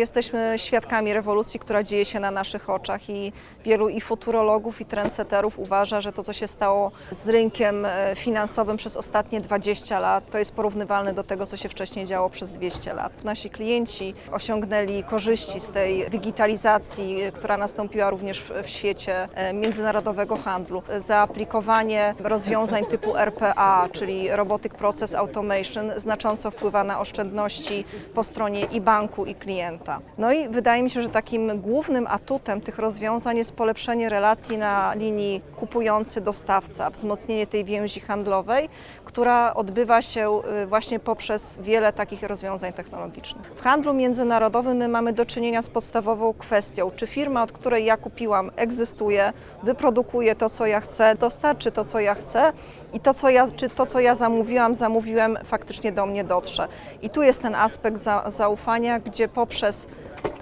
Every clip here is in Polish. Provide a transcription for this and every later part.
Jesteśmy świadkami rewolucji, która dzieje się na naszych oczach i wielu i futurologów, i trendsetterów uważa, że to, co się stało z rynkiem e, finansowym przez ostatnie 20 lat, to jest porównywalne do tego, co się wcześniej działo przez 200 lat. Nasi klienci osiągnęli korzyści z tej digitalizacji, e, która nastąpiła również w, świecie e, międzynarodowego handlu. Zaaplikowanie rozwiązań typu RPA, czyli Robotic Process Automation, znacząco wpływa na oszczędności po stronie i banku, i klienta. No i wydaje mi się, że takim głównym atutem tych rozwiązań jest polepszenie relacji na linii kupujący-dostawca, wzmocnienie tej więzi handlowej, która odbywa się y, właśnie poprzez wiele takich rozwiązań technologicznych. W handlu międzynarodowym my mamy do czynienia z podstawową kwestią, czy firma, od której ja kupiłam, egzystuje, wyprodukuje to, co ja chcę, dostarczy to, co ja chcę i to, co ja, czy to, co ja zamówiłam, zamówiłem, faktycznie do mnie dotrze. I tu jest ten aspekt za, zaufania, gdzie poprzez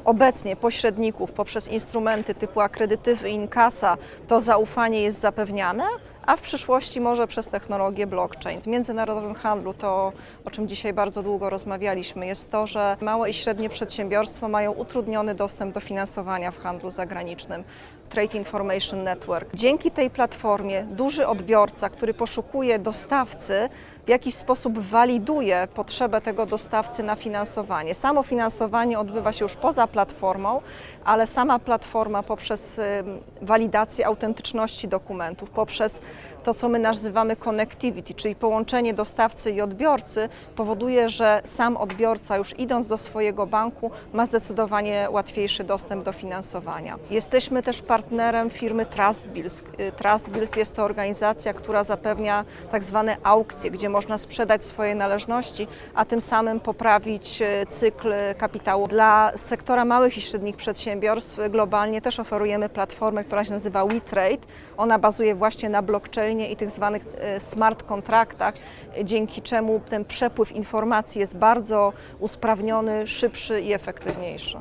obecnie pośredników, poprzez instrumenty typu akredytywy, inkasa, to zaufanie jest zapewniane, a w przyszłości może przez technologię blockchain. W międzynarodowym handlu to, o czym dzisiaj bardzo długo rozmawialiśmy, jest to, że małe i średnie przedsiębiorstwa mają utrudniony dostęp do finansowania w handlu zagranicznym. Trade Information Network. Dzięki tej platformie duży odbiorca, który poszukuje dostawcy, w jakiś sposób waliduje potrzebę tego dostawcy na finansowanie. Samo finansowanie odbywa się już poza platformą, ale sama platforma poprzez walidację autentyczności dokumentów, poprzez to, co my nazywamy connectivity, czyli połączenie dostawcy i odbiorcy, powoduje, że sam odbiorca, już idąc do swojego banku, ma zdecydowanie łatwiejszy dostęp do finansowania. Jesteśmy też partnerem firmy TrustBills. TrustBills jest to organizacja, która zapewnia tak zwane aukcje, gdzie można sprzedać swoje należności, a tym samym poprawić y, cykl kapitału. Dla sektora małych i średnich przedsiębiorstw globalnie też oferujemy platformę, która się nazywa WeTrade. Ona bazuje właśnie na blockchainie i tych zwanych e, smart kontraktach, dzięki czemu ten przepływ informacji jest bardzo usprawniony, szybszy i efektywniejszy.